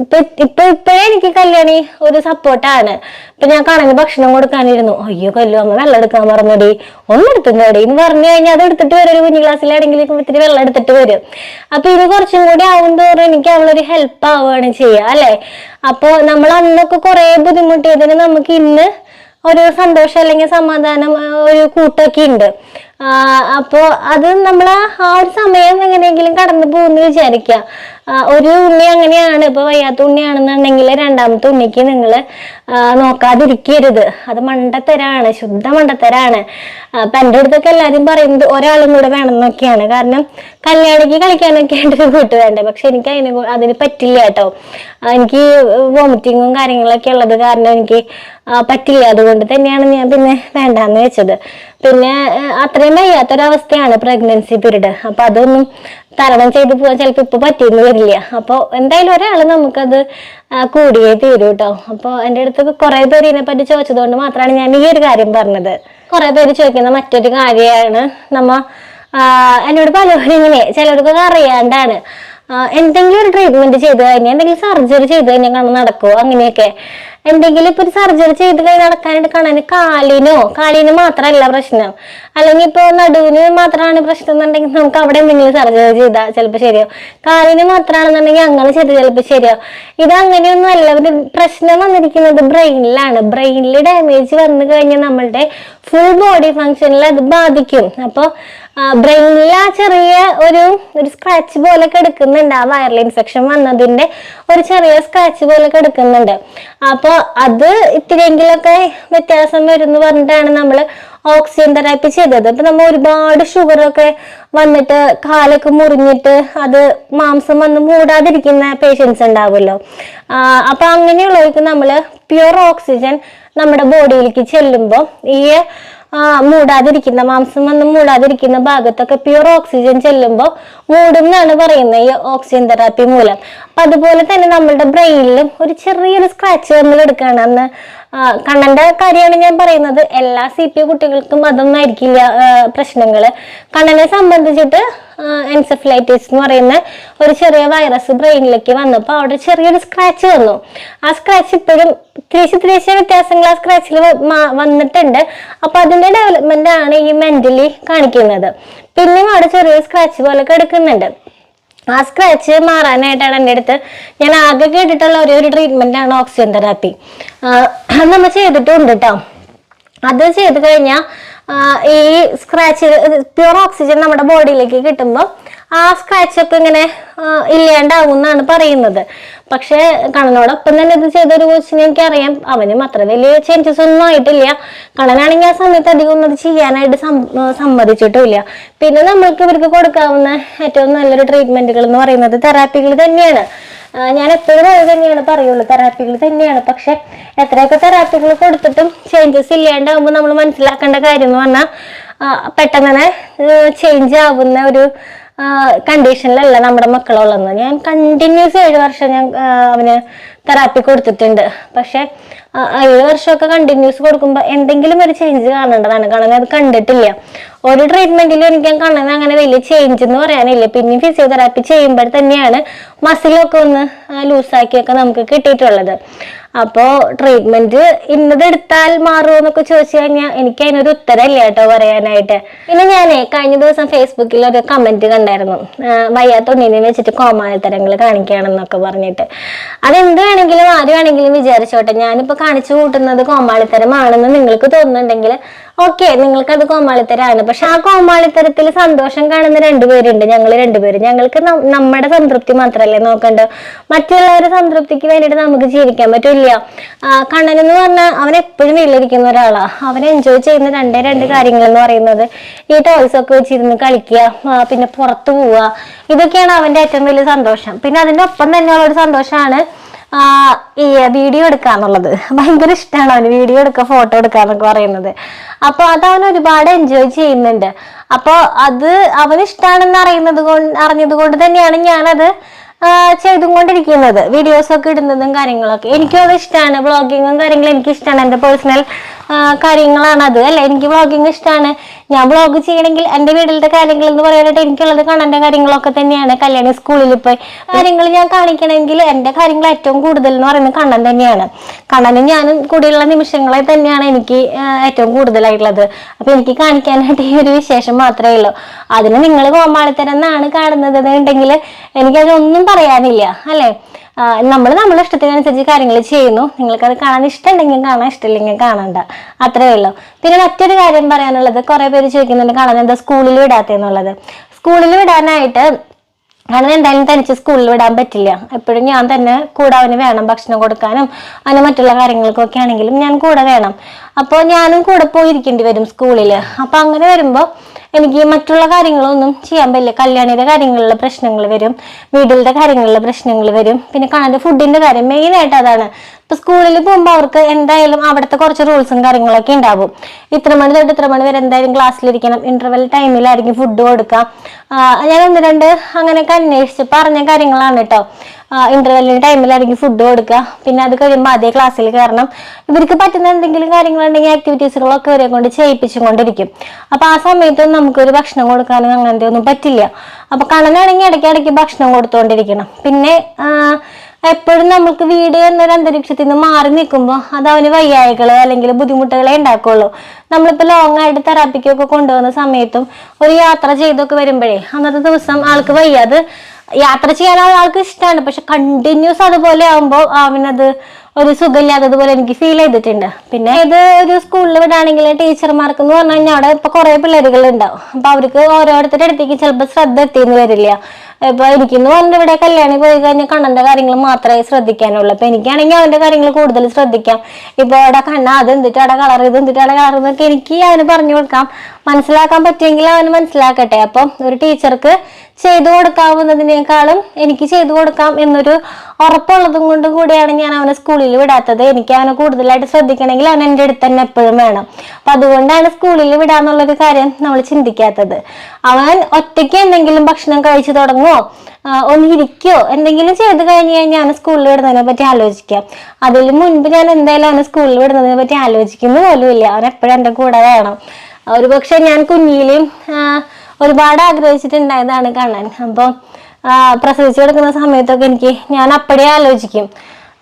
ഇപ്പൊ ഇപ്പൊ ഇപ്പോഴേ എനിക്ക് കല്യാണി ഒരു സപ്പോർട്ടാണ്. ഇപ്പൊ ഞാൻ കണങ്ങി ഭക്ഷണം കൊടുക്കാനിരുന്നു. അയ്യോ കല്ലു അമ്മ വെള്ളം എടുക്കാൻ മറന്നടി. ഒന്ന് എടുത്തിട്ടടി എന്ന് പറഞ്ഞു കഴിഞ്ഞാൽ അത് എടുത്തിട്ട് വരും. ഒരു കുഞ്ഞു ക്ലാസ്സിലാണെങ്കിൽ ഇത്തിരി വെള്ളം എടുത്തിട്ട് വരും. അപ്പൊ ഇത് കുറച്ചും കൂടി ആവും തോറും എനിക്ക് അവളൊരു ഹെൽപ്പ് ആവുകയാണ് ചെയ്യുക അല്ലെ? അപ്പൊ നമ്മൾ അന്നൊക്കെ കുറെ ബുദ്ധിമുട്ടിയതിന് നമുക്ക് ഇന്ന് ഒരു സന്തോഷം അല്ലെങ്കിൽ സമാധാനം ഒരു കൂട്ടൊക്കെ ഉണ്ട്. ആ, അപ്പോ അത് നമ്മൾ ആ ഒരു സമയം എങ്ങനെയെങ്കിലും കടന്നു പോകുന്നു വിചാരിക്കുക. ഒരു ഉണ്ണി അങ്ങനെയാണ് ഇപ്പൊ വയ്യാത്ത ഉണ്ണിയാണെന്നുണ്ടെങ്കിൽ രണ്ടാമത്തെ ഉണ്ണിക്ക് നിങ്ങൾ നോക്കാതിരിക്കരുത്. അത് മണ്ടത്തരാണ് ശുദ്ധ മണ്ടത്തരാണ്. അപ്പൊ എന്റെ അടുത്തൊക്കെ എല്ലാവരും പറയുന്നത് ഒരാളും കൂടെ വേണം എന്നൊക്കെയാണ് കാരണം കല്യാണിക്ക് കളിക്കാനൊക്കെ ആയിട്ട് ഒരു കൂട്ട് വേണ്ടേ? പക്ഷെ എനിക്ക് അതിന് അതിന് പറ്റില്ല കേട്ടോ. എനിക്ക് വോമിറ്റിങ്ങും കാര്യങ്ങളൊക്കെ ഉള്ളത് കാരണം എനിക്ക് പറ്റില്ല. അതുകൊണ്ട് തന്നെയാണ് ഞാൻ പിന്നെ വേണ്ടാന്ന് വെച്ചത്. പിന്നെ ആ, അത്രയും വയ്യാത്തൊരവസ്ഥയാണ് പ്രഗ്നൻസി പീരീഡ് അപ്പൊ അതൊന്നും തരണം ചെയ്ത് പോകാൻ ചിലപ്പോൾ ഇപ്പൊ പറ്റിയെന്ന് വരില്ല. അപ്പോൾ എന്തായാലും ഒരാൾ നമുക്കത് കൂടിയേ തീരൂ കേട്ടോ അപ്പോൾ എന്റെ അടുത്ത് കുറെ പേര് ഇതിനെപ്പറ്റി ചോദിച്ചതുകൊണ്ട് മാത്രമാണ് ഞാൻ ഈ ഒരു കാര്യം പറഞ്ഞത്. കുറെ പേര് ചോദിക്കുന്ന മറ്റൊരു കാര്യമാണ് നമ്മ എന്നോട് പലവരും ഇങ്ങനെ ചിലർക്കൊക്കെ അറിയാണ്ടാണ്. എന്തെങ്കിലും ഒരു ട്രീറ്റ്മെന്റ് ചെയ്ത് കഴിഞ്ഞാൽ എന്തെങ്കിലും സർജറി ചെയ്ത് കഴിഞ്ഞാൽ നടക്കുമോ അങ്ങനെയൊക്കെ. എന്തെങ്കിലും ഇപ്പൊ ഒരു സർജറി ചെയ്ത് കഴിഞ്ഞാൽ നടക്കാനായിട്ട് കാണാൻ കാലിനോ കാലിന് മാത്രമല്ല പ്രശ്നം. അല്ലെങ്കിൽ ഇപ്പൊ നടുവിന് മാത്രമാണ് പ്രശ്നം എന്നുണ്ടെങ്കിൽ നമുക്ക് അവിടെ എന്തെങ്കിലും സർജറി ചെയ്താൽ ചിലപ്പോൾ ശരിയോ കാലിന് മാത്രമാണെന്നുണ്ടെങ്കിൽ അങ്ങനെ ചെയ്ത് ചിലപ്പോൾ ശരിയോ ഇത് അങ്ങനെയൊന്നും അല്ല. ഒരു പ്രശ്നം വന്നിരിക്കുന്നത് ബ്രെയിനിലാണ്. ബ്രെയിനിൽ ഡാമേജ് വന്നു കഴിഞ്ഞാൽ നമ്മളുടെ ഫുൾ ബോഡി ഫങ്ഷനിൽ അത് ബാധിക്കും. അപ്പോൾ ബ്രെയിനിൽ ആ ചെറിയ ഒരു ഒരു സ്ക്രാച്ച് പോലൊക്കെ എടുക്കുന്നുണ്ട്. ആ വൈറൽ ഇൻഫെക്ഷൻ വന്നതിന്റെ ഒരു ചെറിയ സ്ക്രാച്ച് പോലൊക്കെ കിടക്കുന്നുണ്ട് അപ്പോൾ അത് ഇത്തിരിയെങ്കിലൊക്കെ വ്യത്യാസം വരുന്നു പറഞ്ഞിട്ടാണ് നമ്മൾ ഓക്സിജൻ തെറാപ്പി ചെയ്തത്. അപ്പൊ നമ്മൾ ഒരുപാട് ഷുഗറൊക്കെ വന്നിട്ട് കാലൊക്കെ മുറിഞ്ഞിട്ട് അത് മാംസം വന്ന് മൂടാതിരിക്കുന്ന പേഷ്യൻസ് ഉണ്ടാവുമല്ലോ. അപ്പൊ അങ്ങനെയുള്ളവർക്ക് നമ്മൾ പ്യുവർ ഓക്സിജൻ നമ്മുടെ ബോഡിയിലേക്ക് ചെല്ലുമ്പോൾ ഈ മൂടാതിരിക്കുന്ന മാംസം വന്ന് മൂടാതിരിക്കുന്ന ഭാഗത്തൊക്കെ പ്യുവർ ഓക്സിജൻ ചെല്ലുമ്പോൾ മൂടും എന്നാണ് പറയുന്നത് ഈ ഓക്സിജൻ തെറാപ്പി മൂലം. അപ്പൊ അതുപോലെ തന്നെ നമ്മളുടെ ബ്രെയിനിലും ഒരു ചെറിയൊരു സ്ക്രാച്ച് നമ്മൾ എടുക്കുകയാണ് അന്ന് ആ, കണ്ണന്റെ കാര്യമാണ് ഞാൻ പറയുന്നത്. എല്ലാ സി പി കുട്ടികൾക്കും അതൊന്നും ആയിരിക്കില്ല പ്രശ്നങ്ങൾ കണ്ണനെ സംബന്ധിച്ചിട്ട് എൻസെഫലൈറ്റിസ് എന്ന് പറയുന്ന ഒരു ചെറിയ വൈറസ് ബ്രെയിനിലേക്ക് വന്നപ്പോൾ അവിടെ ചെറിയൊരു സ്ക്രാച്ച് വന്നു. ആ സ്ക്രാച്ച് ഇപ്പോഴും തിരിച്ച് തിരിച്ച വ്യത്യാസങ്ങൾ ആ സ്ക്രാച്ചിൽ വന്നിട്ടുണ്ട്. അപ്പൊ അതിന്റെ ഡെവലപ്മെന്റ് ആണ് ഈ മെന്റലി കാണിക്കുന്നത്. പിന്നെയും അവിടെ ചെറിയ സ്ക്രാച്ച് പോലെ കിടക്കുന്നുണ്ട്. ആ സ്ക്രാച്ച് മാറാനായിട്ടാണ് എന്റെ അടുത്ത്. ഞാൻ ആകെ കേട്ടിട്ടുള്ള ഒരേ ഒരു ട്രീറ്റ്മെന്റാണ് ഓക്സിജൻ തെറാപ്പി അത് നമ്മൾ ചെയ്തിട്ടുണ്ട് കേട്ടോ അത് ചെയ്ത് കഴിഞ്ഞാൽ ഈ സ്ക്രാച്ച് പ്യുർ ഓക്സിജൻ നമ്മുടെ ബോഡിയിലേക്ക് കിട്ടുമ്പോൾ ആ സ്ക്രാച്ചൊക്കെ ഇങ്ങനെ ഇല്ലാണ്ടാവും എന്നാണ് പറയുന്നത്. പക്ഷെ കണ്ണനോടൊപ്പം തന്നെ ഇത് ചെയ്തൊരു കോച്ചിനെ എനിക്കറിയാം. അവനും അത്ര വലിയ ചേഞ്ചസ് ഒന്നും ആയിട്ടില്ല. കണ്ണനാണെങ്കിൽ ആ സമയത്ത് അധികം ഒന്നും അത് ചെയ്യാനായിട്ട് സമ്മതിച്ചിട്ടില്ല പിന്നെ നമ്മൾക്ക് ഇവർക്ക് കൊടുക്കാവുന്ന ഏറ്റവും നല്ലൊരു ട്രീറ്റ്മെന്റുകൾ എന്ന് പറയുന്നത് തെറാപ്പികൾ തന്നെയാണ്. ഞാൻ എപ്പോഴും അത് തന്നെയാണ് പറയുള്ളൂ. തെറാപ്പികൾ തന്നെയാണ്. പക്ഷെ എത്രയൊക്കെ തെറാപ്പികൾ കൊടുത്തിട്ടും ചേഞ്ചസ് ഇല്ലാണ്ടാവുമ്പോൾ നമ്മൾ മനസ്സിലാക്കേണ്ട കാര്യം എന്ന് പറഞ്ഞാൽ പെട്ടെന്ന് ചേഞ്ച് ആവുന്ന ഒരു കണ്ടീഷനിലല്ല നമ്മുടെ മക്കളുള്ളത് ഞാൻ കണ്ടിന്യൂസ് ഏഴ് വർഷം ഞാൻ അവന് തെറാപ്പി കൊടുത്തിട്ടുണ്ട്. പക്ഷെ ഏഴ് വർഷമൊക്കെ കണ്ടിന്യൂസ് കൊടുക്കുമ്പോൾ എന്തെങ്കിലും ഒരു ചേഞ്ച് കാണേണ്ടതാണ്. കാരണം അത് കണ്ടിട്ടില്ല. ഒരു ട്രീറ്റ്മെന്റിലും എനിക്ക് കാണുന്നത് അങ്ങനെ വലിയ ചേഞ്ച് എന്ന് പറയാനില്ല. പിന്നെ ഫിസിയോതെറാപ്പി ചെയ്യുമ്പോൾ തന്നെയാണ് മസിലൊക്കെ ഒന്ന് ലൂസാക്കിയൊക്കെ നമുക്ക് കിട്ടിയിട്ടുള്ളത്. അപ്പോൾ ട്രീറ്റ്മെന്റ് ഇന്നത് എടുത്താൽ മാറുമോ എന്നൊക്കെ ചോദിച്ചു കഴിഞ്ഞാൽ എനിക്ക് അതിനൊരു ഉത്തരമില്ല കേട്ടോ പറയാനായിട്ട്. പിന്നെ ഞാനേ കഴിഞ്ഞ ദിവസം ഫേസ്ബുക്കിൽ ഒരു കമന്റ് കണ്ടായിരുന്നു. ആ, വയ്യാത്ത ഉണ്ണിനെ വെച്ചിട്ട് കോമാളിത്തരങ്ങൾ കാണിക്കുകയാണെന്നൊക്കെ പറഞ്ഞിട്ട്. അതെന്ത് വേണമെങ്കിലും ആര് വേണമെങ്കിലും വിചാരിച്ചോട്ടെ. ഞാനിപ്പോൾ കാണിച്ചു കൂട്ടുന്നത് കോമാളിത്തരമാണെന്ന് നിങ്ങൾക്ക് തോന്നുന്നുണ്ടെങ്കിൽ ഓക്കെ നിങ്ങൾക്ക് അത് കോമാളിത്തരമാണ് പക്ഷെ ആ കോമാളിത്തരത്തിൽ സന്തോഷം കാണുന്ന രണ്ടുപേരുണ്ട്. ഞങ്ങൾ രണ്ടുപേരും. ഞങ്ങൾക്ക് നമ്മുടെ സംതൃപ്തി മാത്രമല്ലേ നോക്കണ്ടോ? മറ്റുള്ളവരുടെ സംതൃപ്തിക്ക് വേണ്ടിയിട്ട് നമുക്ക് ജീവിക്കാൻ പറ്റില്ല. കണ്ണൻ എന്ന് പറഞ്ഞാൽ അവൻ എപ്പോഴും വീട്ടിലിരിക്കുന്ന ഒരാളാ. അവൻ എൻജോയ് ചെയ്യുന്ന രണ്ടേ രണ്ട് കാര്യങ്ങൾ എന്ന് പറയുന്നത് ഈ ടോയ്സ് ഒക്കെ വെച്ചിരുന്ന് കളിക്കുക പിന്നെ പുറത്തു പോവുക. ഇതൊക്കെയാണ് അവന്റെ ഏറ്റവും വലിയ സന്തോഷം. പിന്നെ അതിന്റെ ഒപ്പം ഉള്ള ഒരു സന്തോഷമാണ് വീഡിയോ എടുക്കാന്നുള്ളത്. ഭയങ്കര ഇഷ്ടമാണ് അവന് വീഡിയോ എടുക്കുക ഫോട്ടോ എടുക്കുക എന്നൊക്കെ പറയുന്നത്. അപ്പൊ അത് അവൻ ഒരുപാട് എൻജോയ് ചെയ്യുന്നുണ്ട്. അപ്പോൾ അത് അവന് ഇഷ്ടമാണെന്ന് അറിയുന്നത് കൊണ്ട് അറിഞ്ഞത് കൊണ്ട് തന്നെയാണ് ഞാനത് ചെയ്തും ചെയ്തുകൊണ്ടിരിക്കുന്നത്. വീഡിയോസ് ഒക്കെ ഇടുന്നതും കാര്യങ്ങളൊക്കെ. എനിക്കും അത് ഇഷ്ടമാണ് ബ്ലോഗിങ്ങും കാര്യങ്ങളും എനിക്ക് ഇഷ്ടമാണ് എന്റെ പേഴ്സണൽ കാര്യങ്ങളാണ് അത് അല്ല? എനിക്ക് വ്ളോഗിങ് ഇഷ്ടമാണ് ഞാൻ വ്ളോഗ് ചെയ്യണമെങ്കിൽ എന്റെ വീട്ടിലത്തെ കാര്യങ്ങൾ എന്ന് പറയാനായിട്ട് എനിക്കുള്ളത് കാണേണ്ട കാര്യങ്ങളൊക്കെ തന്നെയാണ്. കല്യാണി സ്കൂളിൽ പോയി കാര്യങ്ങൾ ഞാൻ കാണിക്കണമെങ്കിൽ എന്റെ കാര്യങ്ങൾ ഏറ്റവും കൂടുതൽ എന്ന് പറയുന്നത് കണ്ണൻ തന്നെയാണ്. കണ്ണനും ഞാനും കൂടിയുള്ള നിമിഷങ്ങളെ തന്നെയാണ് എനിക്ക് ഏറ്റവും കൂടുതലായിട്ടുള്ളത്. അപ്പം എനിക്ക് കാണിക്കാനായിട്ട് ഈ ഒരു വിശേഷം മാത്രമേ ഉള്ളൂ. അതിന് നിങ്ങൾ കോമാളിത്തരം എന്നാണ് കാണുന്നത് എന്നുണ്ടെങ്കിൽ എനിക്കതൊന്നും പറയാനില്ല അല്ലേ? നമ്മൾ നമ്മുടെ ഇഷ്ടത്തിനനുസരിച്ച് കാര്യങ്ങൾ ചെയ്യുന്നു. നിങ്ങൾക്കത് കാണാൻ ഇഷ്ടമുണ്ടെങ്കിൽ കാണാൻ ഇഷ്ടമില്ലെങ്കിൽ കാണണ്ട. അത്രേ ഉള്ളൂ. പിന്നെ മറ്റൊരു കാര്യം പറയാനുള്ളത് കുറെ പേര് ചോദിക്കുന്നുണ്ട് കാണാൻ എന്താ സ്കൂളിൽ വിടാത്തെന്നുള്ളത് സ്കൂളിൽ വിടാനായിട്ട് കാരണം എന്തായാലും തനിച്ച് സ്കൂളിൽ വിടാൻ പറ്റില്ല. എപ്പോഴും ഞാൻ തന്നെ കൂടെ അവന് വേണം ഭക്ഷണം കൊടുക്കാനും അവന് മറ്റുള്ള കാര്യങ്ങൾക്കൊക്കെ ആണെങ്കിലും ഞാൻ കൂടെ വേണം. അപ്പോൾ ഞാനും കൂടെ പോയിരിക്കേണ്ടി വരും സ്കൂളിൽ അപ്പോൾ അങ്ങനെ വരുമ്പോൾ എനിക്ക് മറ്റുള്ള കാര്യങ്ങളൊന്നും ചെയ്യാൻ പറ്റില്ല. കല്യാണിയുടെ കാര്യങ്ങളിലെ പ്രശ്നങ്ങൾ വരും വീട്ടിലത്തെ കാര്യങ്ങളിലെ പ്രശ്നങ്ങൾ വരും. പിന്നെ കാണാൻ ഫുഡിന്റെ കാര്യം മെയിനായിട്ട് അതാണ്. ഇപ്പൊ സ്കൂളിൽ പോകുമ്പോൾ അവർക്ക് എന്തായാലും അവിടുത്തെ കുറച്ച് റൂൾസും കാര്യങ്ങളൊക്കെ ഉണ്ടാവും. ഇത്ര മണി തൊട്ട് ഇത്ര മണി വരെ എന്തായാലും ക്ലാസ്സിലിരിക്കണം ഇന്റർവെൽ ടൈമിലായിരിക്കും ഫുഡ് കൊടുക്കാം ഞാൻ ഒന്ന് രണ്ട് അങ്ങനെയൊക്കെ അന്വേഷിച്ച് പറഞ്ഞ കാര്യങ്ങളാണ് കേട്ടോ. ഇന്റർവെല്ലിന് ടൈമിലായിരിക്കും ഫുഡ് കൊടുക്കുക. പിന്നെ അത് കഴിയുമ്പോൾ അതേ ക്ലാസ്സിൽ കയറണം. ഇവർക്ക് പറ്റുന്ന എന്തെങ്കിലും കാര്യങ്ങളുണ്ടെങ്കിൽ ആക്ടിവിറ്റീസുകളൊക്കെ ഇവരെ കൊണ്ട് ചെയ്യിപ്പിച്ചും കൊണ്ടിരിക്കും. അപ്പൊ ആ സമയത്തൊന്നും നമുക്കൊരു ഭക്ഷണം കൊടുക്കാനും അങ്ങനത്തെ ഒന്നും പറ്റില്ല. അപ്പൊ കണനാണെങ്കിൽ ഇടയ്ക്ക് ഇടയ്ക്ക് ഭക്ഷണം കൊടുത്തുകൊണ്ടിരിക്കണം പിന്നെ എപ്പോഴും നമ്മൾക്ക് വീട് എന്നൊരു അന്തരീക്ഷത്തിൽ നിന്ന് മാറി നിൽക്കുമ്പോൾ അത് അവന് വയ്യായകൾ അല്ലെങ്കിൽ ബുദ്ധിമുട്ടുകളെ ഉണ്ടാക്കുള്ളൂ. നമ്മളിപ്പോൾ ലോങ് ആയിട്ട് തെറാപ്പിക്കൊക്കെ കൊണ്ടുവന്ന സമയത്തും ഒരു യാത്ര ചെയ്തൊക്കെ വരുമ്പോഴേ അന്നത്തെ ദിവസം ആൾക്ക് വയ്യാത് യാത്ര ചെയ്യാൻ ആൾക്ക് ഇഷ്ടമാണ് പക്ഷെ കണ്ടിന്യൂസ് അതുപോലെ ആകുമ്പോൾ അവനത് ഒരു സുഖമില്ലാത്തതുപോലെ എനിക്ക് ഫീൽ ചെയ്തിട്ടുണ്ട്. പിന്നെ ഇത് ഒരു സ്കൂളിൽ വിടാണെങ്കിൽ ടീച്ചർമാർക്ക് എന്ന് പറഞ്ഞു കഴിഞ്ഞാൽ അവിടെ ഇപ്പൊ കുറെ പിള്ളേരുകൾ ഉണ്ടാവും. അപ്പൊ അവർക്ക് ഓരോരുത്തരുടെ അടുത്തേക്ക് ചിലപ്പോൾ ശ്രദ്ധ എത്തിയെന്ന് വരില്ല. ഇപ്പൊ എനിക്കെന്ന് പറഞ്ഞിട്ട് ഇവിടെ കല്യാണി പോയി കഴിഞ്ഞാൽ കണ്ണന്റെ കാര്യങ്ങൾ മാത്രമേ ശ്രദ്ധിക്കാനുള്ളൂ. അപ്പൊ എനിക്കാണെങ്കിൽ അവന്റെ കാര്യങ്ങൾ കൂടുതൽ ശ്രദ്ധിക്കാം. ഇപ്പൊ അവിടെ കണ്ണ അത് എന്തിട്ട് അവിടെ കളർ ഇത് എന്തിട്ട് അവിടെ കളർ എന്നൊക്കെ എനിക്ക് അവന് പറഞ്ഞു കൊടുക്കാം. മനസ്സിലാക്കാൻ പറ്റിയെങ്കിൽ അവന് മനസ്സിലാക്കട്ടെ. അപ്പം ഒരു ടീച്ചർക്ക് ചെയ്തു കൊടുക്കാവുന്നതിനേക്കാളും എനിക്ക് ചെയ്തു കൊടുക്കാം എന്നൊരു ഉറപ്പുള്ളതും കൊണ്ട് കൂടിയാണ് ഞാൻ അവനെ സ്കൂളിൽ വിടാത്തത്. എനിക്ക് അവനെ കൂടുതലായിട്ട് ശ്രദ്ധിക്കണമെങ്കിൽ അവൻ എന്റെ അടുത്ത് തന്നെ എപ്പോഴും വേണം. അപ്പൊ അതുകൊണ്ടാണ് സ്കൂളിൽ വിടാന്നുള്ളൊരു കാര്യം നമ്മൾ ചിന്തിക്കാത്തത്. അവൻ ഒറ്റയ്ക്ക് എന്തെങ്കിലും ഭക്ഷണം കഴിച്ചു തുടങ്ങുമോ ആ, ഒന്ന് ഇരിക്കോ? എന്തെങ്കിലും ചെയ്ത് കഴിഞ്ഞ് കഴിഞ്ഞാൽ സ്കൂളിൽ വിടുന്നതിനെ പറ്റി ആലോചിക്കാം അതിന് മുൻപ് ഞാൻ എന്തായാലും അവനെ സ്കൂളിൽ വിടുന്നതിനെ പറ്റി ആലോചിക്കുന്ന പോലുമില്ല. അവൻ എപ്പോഴും എന്റെ കൂടെ വേണം. ഒരു പക്ഷെ ഞാൻ കുഞ്ഞിലും ഒരുപാട് ആഗ്രഹിച്ചിട്ടുണ്ടായതാണ് കാണാൻ. അപ്പം പ്രസവിച്ചു കിടക്കുന്ന സമയത്തൊക്കെ എനിക്ക് ഞാൻ അപ്പോഴേ ആലോചിക്കും.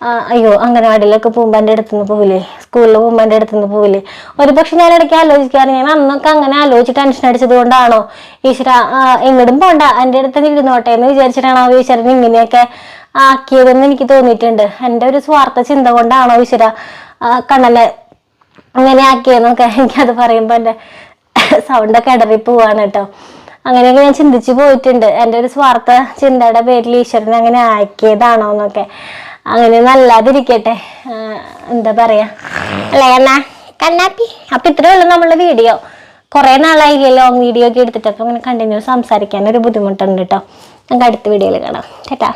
അയ്യോ അംഗനവാടിയിലൊക്കെ പോകുമ്പോൾ എന്റെ അടുത്ത് നിന്ന് പോവില്ലേ? സ്കൂളിൽ പോകുമ്പോൾ എന്റെ അടുത്ത് നിന്ന് പോവില്ലേ? ഒരു പക്ഷെ ഞാൻ ഇടയ്ക്ക് ആലോചിക്കാറ് ഞാൻ അന്നൊക്കെ അങ്ങനെ ആലോചിച്ച് ടെൻഷൻ അടിച്ചത് കൊണ്ടാണോ? ഈശ്വര എങ്ങോട്ടും പോണ്ട എന്റെ അടുത്ത് ഇരുന്നോട്ടെ എന്ന് വിചാരിച്ചിട്ടാണോ ഈശ്വരൻ ഇങ്ങനെയൊക്കെ ആക്കിയതെന്ന് എനിക്ക് തോന്നിയിട്ടുണ്ട്. എന്റെ ഒരു സ്വാർത്ഥ ചിന്ത കൊണ്ടാണോ ഈശ്വര കണ്ണനെ അങ്ങനെ ആക്കിയെന്നൊക്കെ എനിക്കത് പറയുമ്പോൾ എന്റെ സൗണ്ടൊക്കെ ഇടറി പോവാണ് കേട്ടോ. അങ്ങനെയൊക്കെ ഞാൻ ചിന്തിച്ചു പോയിട്ടുണ്ട്. എന്റെ ഒരു സ്വാർത്ഥ ചിന്തയുടെ പേരിൽ ഈശ്വരൻ അങ്ങനെ ആക്കിയതാണോ എന്നൊക്കെ. അങ്ങനെ നല്ലാതിരിക്കട്ടെ. എന്താ പറയാ? അല്ലേ എന്നാ കണ്ണാപ്പി അപ്പൊ ഇത്രേ ഉള്ളൂ നമ്മളുടെ വീഡിയോ. കുറെ നാളായില്ലേ ലോങ് വീഡിയോ ഒക്കെ എടുത്തിട്ട് അപ്പൊ അങ്ങനെ കണ്ടിന്യൂസ് സംസാരിക്കാൻ ഒരു ബുദ്ധിമുട്ടുണ്ട് കേട്ടോ നമുക്ക് അടുത്ത വീഡിയോയിൽ കാണാം. കേട്ടാ